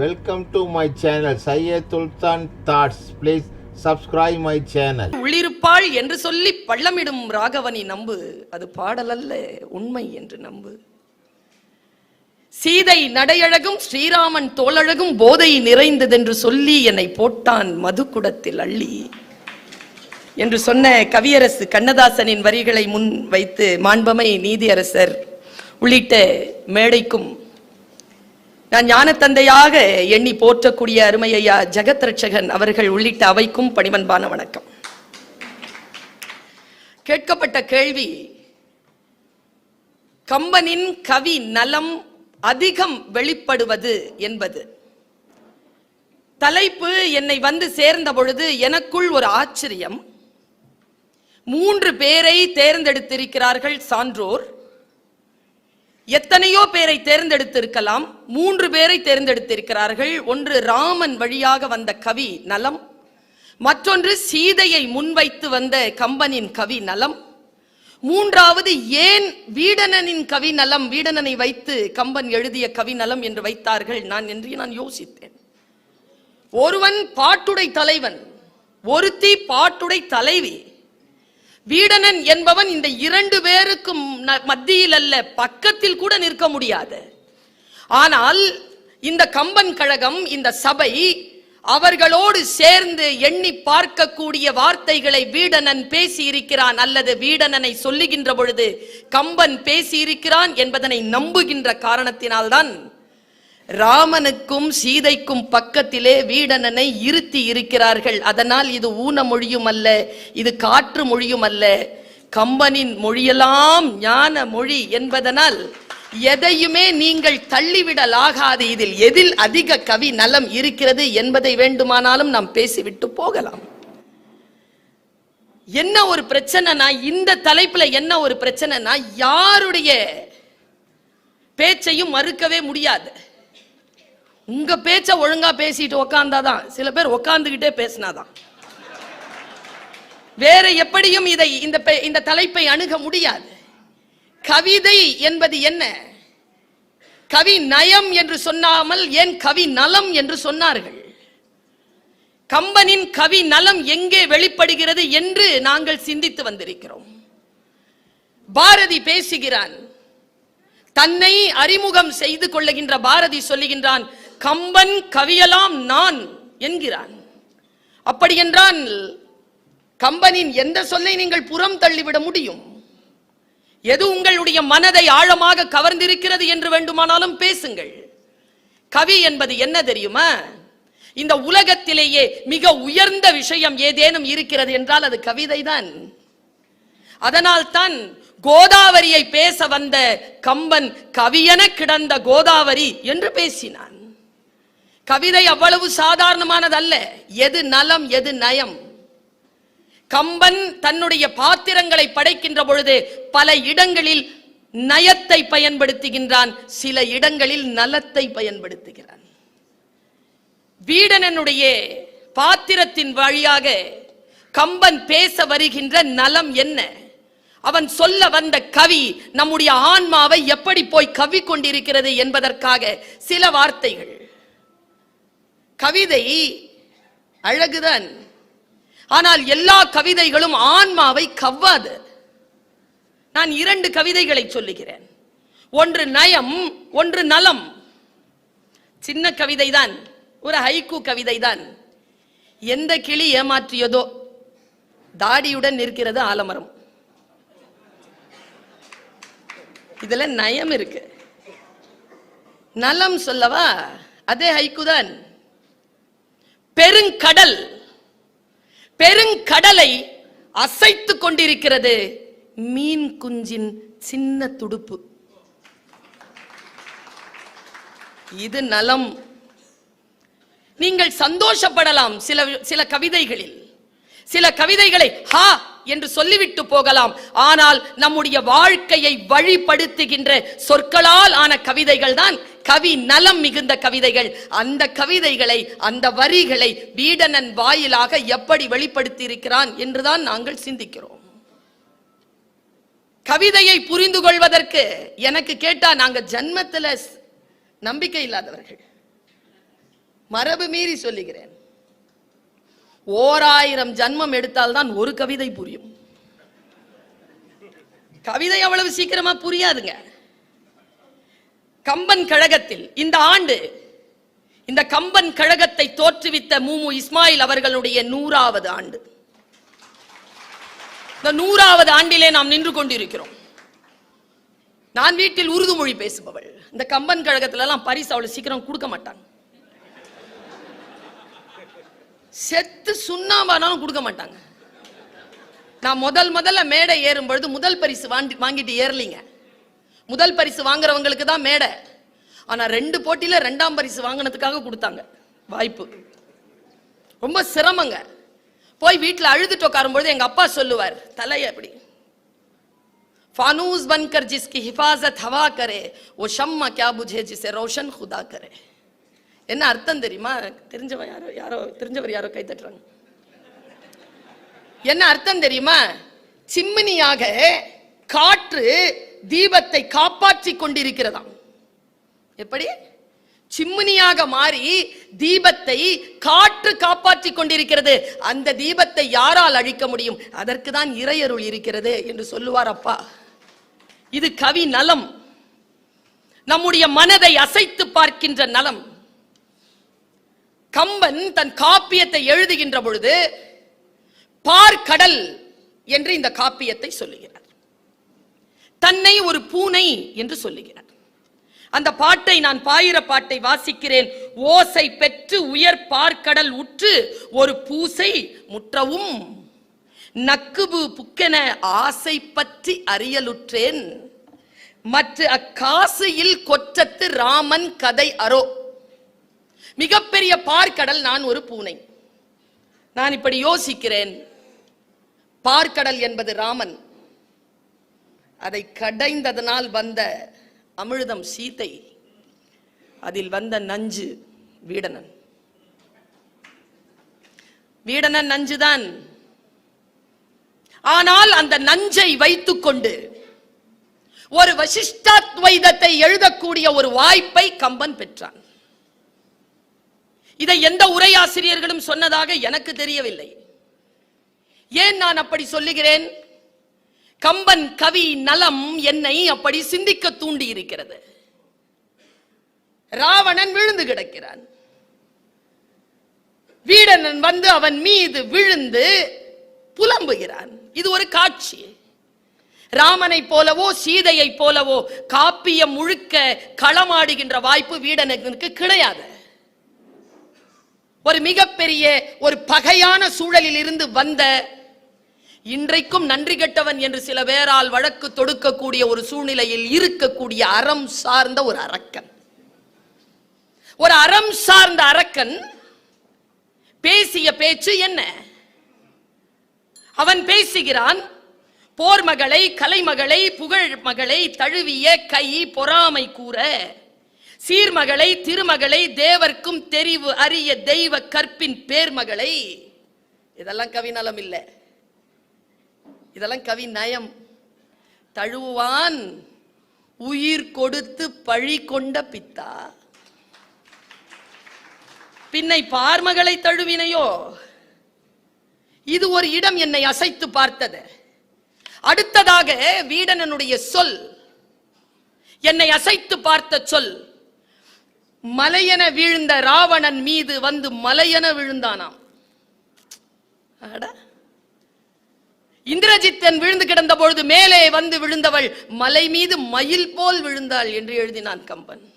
Welcome to my channel Syed Sultan Thoughts. Please my channel உள்ளிருப்பாள் என்று சொல்லி பள்ளமிடும் ராகவனி நம்பு. அது பாடலல்ல உண்மை என்று நம்பு. சீதை நடையழகும் ஸ்ரீராமன் தோளழகும் போதை நிறைந்ததென்று சொல்லி என்னை போட்டான் மதுக்குடத்தில் அள்ளி. என்று சொன்ன கவியரசு கண்ணதாசனின் வரிகளை முன் வைத்து மாண்பமை நீதியரசர் உள்ளிட்ட மேடைக்கும் நான் ஞானத்தந்தையாக எண்ணி போற்றக்கூடிய அருமையா ஜெகத் ரட்சகன் அவர்கள் உள்ளிட்ட அவைக்கும் பணிவன்பான வணக்கம். கேட்கப்பட்ட கேள்வி கம்பனின் கவி நலம் அதிகம் வெளிப்படுவது என்பது. தலைப்பு என்னை வந்து சேர்ந்த பொழுது எனக்குள் ஒரு ஆச்சரியம். மூன்று பேரை தேர்ந்தெடுத்திருக்கிறார்கள் சான்றோர். எத்தனையோ பேரை தேர்ந்தெடுத்திருக்கலாம். மூன்று பேரை தேர்ந்தெடுத்திருக்கிறார்கள். ஒன்று ராமன் வழியாக வந்த கவி நலம். மற்றொன்று சீதையை முன்வைத்து வந்த கம்பனின் கவி நலம். மூன்றாவது ஏன் வீடனனின் கவி நலம்? வீடனனை வைத்து கம்பன் எழுதிய கவி நலம் என்று வைத்தார்கள். நான் என்று நான் யோசித்தேன். ஒருவன் பாட்டுடை தலைவன் ஒருத்தி பாட்டுடை தலைவி வீடனன் என்பவன் இந்த இரண்டு பேருக்கும் ந- மத்தியில் அல்ல பக்கத்தில் கூட நிற்க முடியாது. ஆனால் இந்த கம்பன் கழகம் இந்த சபை அவர்களோடு சேர்ந்து எண்ணி பார்க்கக்கூடிய வார்த்தைகளை வீடனன் பேசி இருக்கிறான் அல்லது வீடனனை சொல்லுகின்ற பொழுது கம்பன் பேசி இருக்கிறான் என்பதனை நம்புகின்ற காரணத்தினால்தான் ராமனுக்கும் சீதைக்கும் பக்கத்திலே வீடணனை இருத்தி இருக்கிறார்கள். அதனால் இது ஊன மொழியும் அல்ல இது காற்று மொழியும் அல்ல. கம்பனின் மொழியெல்லாம் ஞான மொழி என்பதனால் எதையுமே நீங்கள் தள்ளிவிடலாகாது. இதில் எதில் அதிக கவி நலம் இருக்கிறது என்பதை வேண்டுமானாலும் நாம் பேசிவிட்டு போகலாம். என்ன ஒரு பிரச்சனைனா இந்த தலைப்புல என்ன ஒரு பிரச்சனைனா யாருடைய பேச்சையும் மறுக்கவே முடியாது. உங்க பேச்ச ஒழுங்கா பேசிட்டு உக்காந்தாதான். சில பேர் உக்காந்துகிட்டே பேசினாதான். வேற எப்படியும் இதை இந்த இந்த தலைப்பை அணுக முடியாது. கவிதை என்பது என்ன? கவி நயம் என்று சொன்னாமல் ஏன் கவி நலம் என்று சொன்னார்கள்? கம்பனின் கவி நலம் எங்கே வெளிப்படுகிறது என்று நாங்கள் சிந்தித்து வந்திருக்கிறோம். பாரதி பேசுகிறான். தன்னை அறிமுகம் செய்து கொள்ளுகின்ற பாரதி சொல்லுகின்றான் கம்பன் கவியலாம் நான் என்கிறான். அப்படி என்றால் கம்பனின் எந்த சொல்லை நீங்கள் புறம் தள்ளிவிட முடியும்? எது உங்களுடைய மனதை ஆழமாக கவர்ந்திருக்கிறது என்று வேண்டுமானாலும் பேசுங்கள். கவி என்பது என்ன தெரியுமா? இந்த உலகத்திலேயே மிக உயர்ந்த விஷயம் ஏதேனும் இருக்கிறது என்றால் அது கவிதைதான். அதனால் தான் கோதாவரியை பேச வந்த கம்பன் கவியென கிடந்த கோதாவரி என்று பேசினான். கவிதை அவ்வளவு சாதாரணமானதல்ல. எது நலம் எது நயம். கம்பன் தன்னுடைய பாத்திரங்களை படைக்கின்ற பொழுது பல இடங்களில் நயத்தை பயன்படுத்துகின்றான் சில இடங்களில் நலத்தை பயன்படுத்துகிறான். வீடனனுடைய பாத்திரத்தின் வழியாக கம்பன் பேச வருகின்ற நலம் என்ன? அவன் சொல்ல வந்த கவி நம்முடைய ஆன்மாவை எப்படி போய் கவி கொண்டிருக்கிறது என்பதற்காக சில வார்த்தைகள். கவிதை அழகுதான். ஆனால் எல்லா கவிதைகளும் ஆன்மாவை கவ்வாது. நான் இரண்டு கவிதைகளை சொல்லுகிறேன். ஒன்று நயம் ஒன்று நலம். சின்ன கவிதை தான் ஒரு ஹைக்கு கவிதை தான் எந்த கிளி ஏமாற்றியதோ தாடியுடன் நிற்கிறது ஆலமரம். இதுல நயம் இருக்கு. நலம் சொல்லவா? அதே ஹைக்குதான் பெருங்கடல் பெருங்கடலை அசைத்து கொண்டிருக்கிறது மீன் குஞ்சின் சின்ன துடுப்பு. இது நலம். நீங்கள் சந்தோஷப்படலாம் சில சில கவிதைகளில். சில கவிதைகளை ஹா என்று சொல்லிவிட்டு போகலாம். ஆனால் நம்முடைய வாழ்க்கையை வழிப்படுத்துகின்ற சொற்களால் ஆன கவிதைகள் தான் கவி நலம் மிகுந்த கவிதைகள். அந்த கவிதைகளை அந்த வரிகளை வீடனன் வாயிலாக எப்படி வெளிப்படுத்தி இருக்கிறான் என்றுதான் நாங்கள் சிந்திக்கிறோம். கவிதையை புரிந்து கொள்வதற்கு எனக்கு கேட்டா நாங்க ஜன்மத்துல நம்பிக்கை இல்லாதவர்கள். மரபு மீறி சொல்லுகிறேன். ஓராயிரம் ஜன்மம் எடுத்தால்தான் ஒரு கவிதை புரியும். கவிதை அவ்வளவு சீக்கிரமா புரியாதுங்க. கம்பன் கழகத்தில் இந்த ஆண்டு இந்த கம்பன் கழகத்தை தோற்றுவித்த மூமு இஸ்மாயில் அவர்களுடைய நூறாவது ஆண்டு. இந்த நூறாவது ஆண்டிலே நாம் நின்று கொண்டிருக்கிறோம். நான் வீட்டில் உருது மொழி பேசுபவள். இந்த கம்பன் கழகத்துல எல்லாம் பரிசு அவ்வளவு சீக்கிரம் கொடுக்க மாட்டாங்க செத்து சுண்ணாம்பானாலும் கொடுக்க மாட்டாங்க நான் முதல் முதல்ல மேடை ஏறும் பொழுது முதல் பரிசு வாங்கி வாங்கிட்டு ஏறலீங்க முதல் பரிசு வாங்குறவங்களுக்கு தான் மேடை ஆனா ரெண்டு போட்டியில ரெண்டாம் பரிசு வாங்கினதுக்காக கொடுத்தாங்க வாய்ப்பு ரொம்ப சிரமங்க போய் வீட்டுல அழுதுட்டு உட்காரும்பொழுது எங்க அப்பா சொல்லுவார் தலைய அப்படி फानूस बनकर जिसकी हिफाजत हवा करे वो शम्मा क्या बुझे जिसे रोशन खुदा करे என்ன அர்த்தம் தெரியுமா? தெரிஞ்சவன் யாரோ யாரோ தெரிஞ்சவர் யாரோ கை தட்டுறாங்க. என்ன அர்த்தம் தெரியுமா? சிம்மினியாக காற்று தீபத்தை காப்பாற்றி கொண்டிருக்கிறதாம். எப்படி? சிம்மினியாக மாறி தீபத்தை காற்று காப்பாற்றி கொண்டிருக்கிறது. அந்த தீபத்தை யாரால் அழிக்க முடியும்? அதற்கு தான் இறையருள் இருக்கிறது என்று சொல்லுவார் அப்பா. இது கவி நலம். நம்முடைய மனதை அசைத்து பார்க்கின்ற நலம். கம்பன் தன் காப்பியத்தை எழுதுகின்ற பொழுது பார்க்கடல் என்று இந்த காப்பியத்தை சொல்லுகிறார். தன்னை ஒரு பூனை என்று சொல்லுகிறார். அந்த பாட்டை நான் பாயிர பாட்டை வாசிக்கிறேன். ஓசை பெற்று உயர் பார்க்கடல் உற்று ஒரு பூசை முற்றவும். நக்குபு புக்கென ஆசை பற்றி அறியலுற்றேன். மற்ற அக்காசியில் கொற்றத்து ராமன் கதை அரோ மிகப்பெரிய பார்க்கடல் நான் ஒரு பூனை. நான் இப்படி யோசிக்கிறேன். பார்க்கடல் என்பது ராமன். அதை கடைந்ததனால் வந்த அமிழ்தம் சீதை அதில் வந்த நஞ்சு வீடனன். வீடனன் நஞ்சுதான். ஆனால் அந்த நஞ்சை வைத்துக்கொண்டு ஒரு வசிஷ்டாத்வைதத்தை எழுதக்கூடிய ஒரு வாய்ப்பை கம்பன் பெற்றான். இதை எந்த உரையாசிரியர்களும் சொன்னதாக எனக்கு தெரியவில்லை. ஏன் நான் அப்படி சொல்லுகிறேன்? கம்பன் கவி நலம் என்னை அப்படி சிந்திக்க தூண்டி இருக்கிறது. ராவணன் விழுந்து கிடக்கிறான். வீடனன் வந்து அவன் மீது விழுந்து புலம்புகிறான். இது ஒரு காட்சி. ராமனை போலவோ சீதையை போலவோ காப்பியம் முழுக்க களமாடுகின்ற வாய்ப்பு வீடனுக்கு கிடையாது. ஒரு மிகப்பெரிய ஒரு பகையான சூழலில் இருந்து வந்த இன்றைக்கும் நன்றி கெட்டவன் என்று சில பேரால் வழக்கு தொடுக்கக்கூடிய ஒரு சூழ்நிலையில் இருக்கக்கூடிய அறம் சார்ந்த ஒரு அரக்கன். ஒரு அறம் சார்ந்த அரக்கன் பேசிய பேச்சு என்ன? அவன் பேசுகிறான் போர் மகளை கலைமகளை புகழ் மகளை தழுவிய கை பொறாமை கூற. சீர்மகளை திருமகளை தேவர்க்கும் தெரிவு அரிய தெய்வ கற்பின் பேர்மகளை. இதெல்லாம் கவி நலம் இல்லை. இதெல்லாம் கவி நயம். தழுவான் உயிர் கொடுத்து பழி கொண்ட பித்தா. பின்னை பார்மகளை தழுவினையோ? இது ஒரு இடம் என்னை அசைத்து பார்த்தது. அடுத்ததாக வீடனனுடைய சொல். என்னை அசைத்து பார்த்த சொல். மலையென வீழ்ந்த ராவணன் மீது வந்து மலையென விழுந்தானாம். அட. இந்திரஜித்தன் விழுந்து கிடந்த பொழுது மேலே வந்து விழுந்தவள் மலை மீது மயில் போல் விழுந்தாள் என்று எழுதினான் கம்பன்.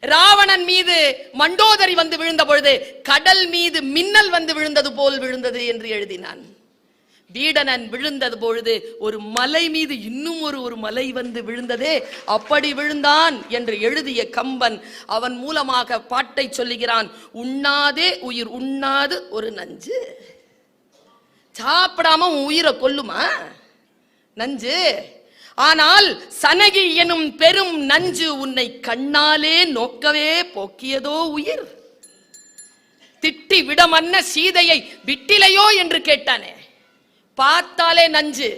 ராவணன் மீது மண்டோதரி வந்து விழுந்த பொழுது கடல் மீது மின்னல் வந்து விழுந்தது போல் விழுந்தது என்று எழுதினான். வீடனன் விழுந்தது பொழுது ஒரு மலை மீது இன்னும் ஒரு ஒரு மலை வந்து விழுந்ததே அப்படி விழுந்தான் என்று எழுதிய கம்பன் அவன் மூலமாக பாட்டை சொல்லுகிறான் உண்ணாதே உயிர் உண்ணாது ஒரு நஞ்சு. சாப்பிடாம உயிரை கொல்லுமா? நஞ்சு. ஆனால் சனகி எனும் பெரும் நஞ்சு உன்னை கண்ணாலே நோக்கவே போக்கியதோ உயிர். திட்டி விடமன்ன சீதையை விட்டிலையோ என்று கேட்டானே. பார்த்தாலே நஞ்சு.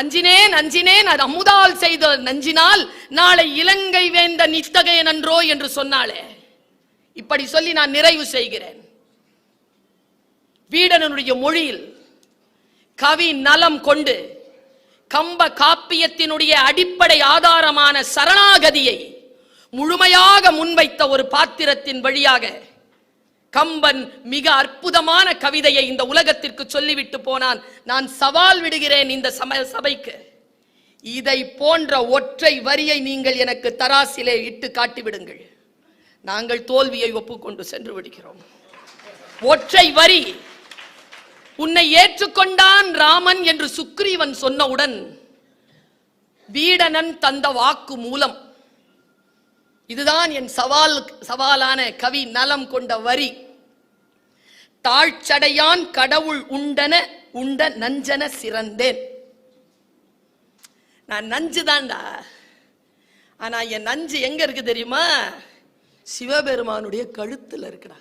அஞ்சினேன் அஞ்சினேன் அது அமுதால் செய்த நஞ்சினால் நாளை இலங்கை வேந்த நித்தகைய நன்றோ என்று சொன்னாளே. இப்படி சொல்லி நான் நிறைவு செய்கிறேன். வீடனுடைய மொழியில் கவி நலம் கொண்டு கம்ப காப்பியத்தினுடைய அடிப்படை ஆதாரமான சரணாகதியை முழுமையாக முன்வைத்த ஒரு பாத்திரத்தின் வழியாக கம்பன் மிக அற்புதமான கவிதையை இந்த உலகத்திற்கு சொல்லிவிட்டு போனான். நான் சவால் விடுகிறேன் இந்த சம சபைக்கு. இதை போன்ற ஒற்றை வரியை நீங்கள் எனக்கு தராசிலே இட்டு காட்டிவிடுங்கள். நாங்கள் தோல்வியை ஒப்புக்கொண்டு சென்று விடுகிறோம். ஒற்றை வரி. உன்னை ஏற்றுக்கொண்டான் ராமன் என்று சுக்ரீவன் சொன்னவுடன் வீடனன் தந்த வாக்கு மூலம் இதுதான் என் சவால் சவாலான கவி நலம் கொண்ட வரி. தாழ்ச்சடையான் கடவுள் உண்டன உண்ட நஞ்சன சிறந்தேன். நான் நஞ்சு தான்டா. ஆனா என் நஞ்சு எங்க இருக்கு தெரியுமா? சிவபெருமானுடைய கழுத்துல இருக்குடா.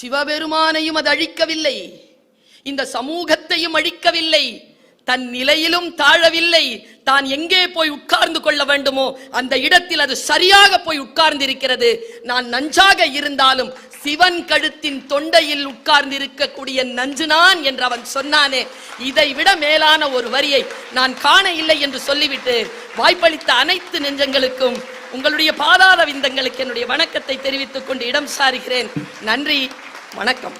சிவபெருமானையும் அது அழிக்கவில்லை. இந்த சமூகத்தையும் அழிக்கவில்லை. தன் நிலையிலும் தாழவில்லை. தான் எங்கே போய் உட்கார்ந்து கொள்ள வேண்டுமோ அந்த இடத்தில் அது சரியாக போய் உட்கார்ந்திருக்கிறது. நான் நஞ்சாக இருந்தாலும் சிவன் கழுத்தின் தொண்டையில் உட்கார்ந்து இருக்கக்கூடிய நஞ்சு நான் என்று அவன் சொன்னானே. இதை விட மேலான ஒரு வரியை நான் காண இல்லை என்று சொல்லிவிட்டு வாய்ப்பளித்த அனைத்து நெஞ்சங்களுக்கும் உங்களுடைய பாதாள விந்தங்களுக்கு என்னுடைய வணக்கத்தை தெரிவித்துக் கொண்டு இடம் சாருகிறேன். நன்றி வணக்கம்.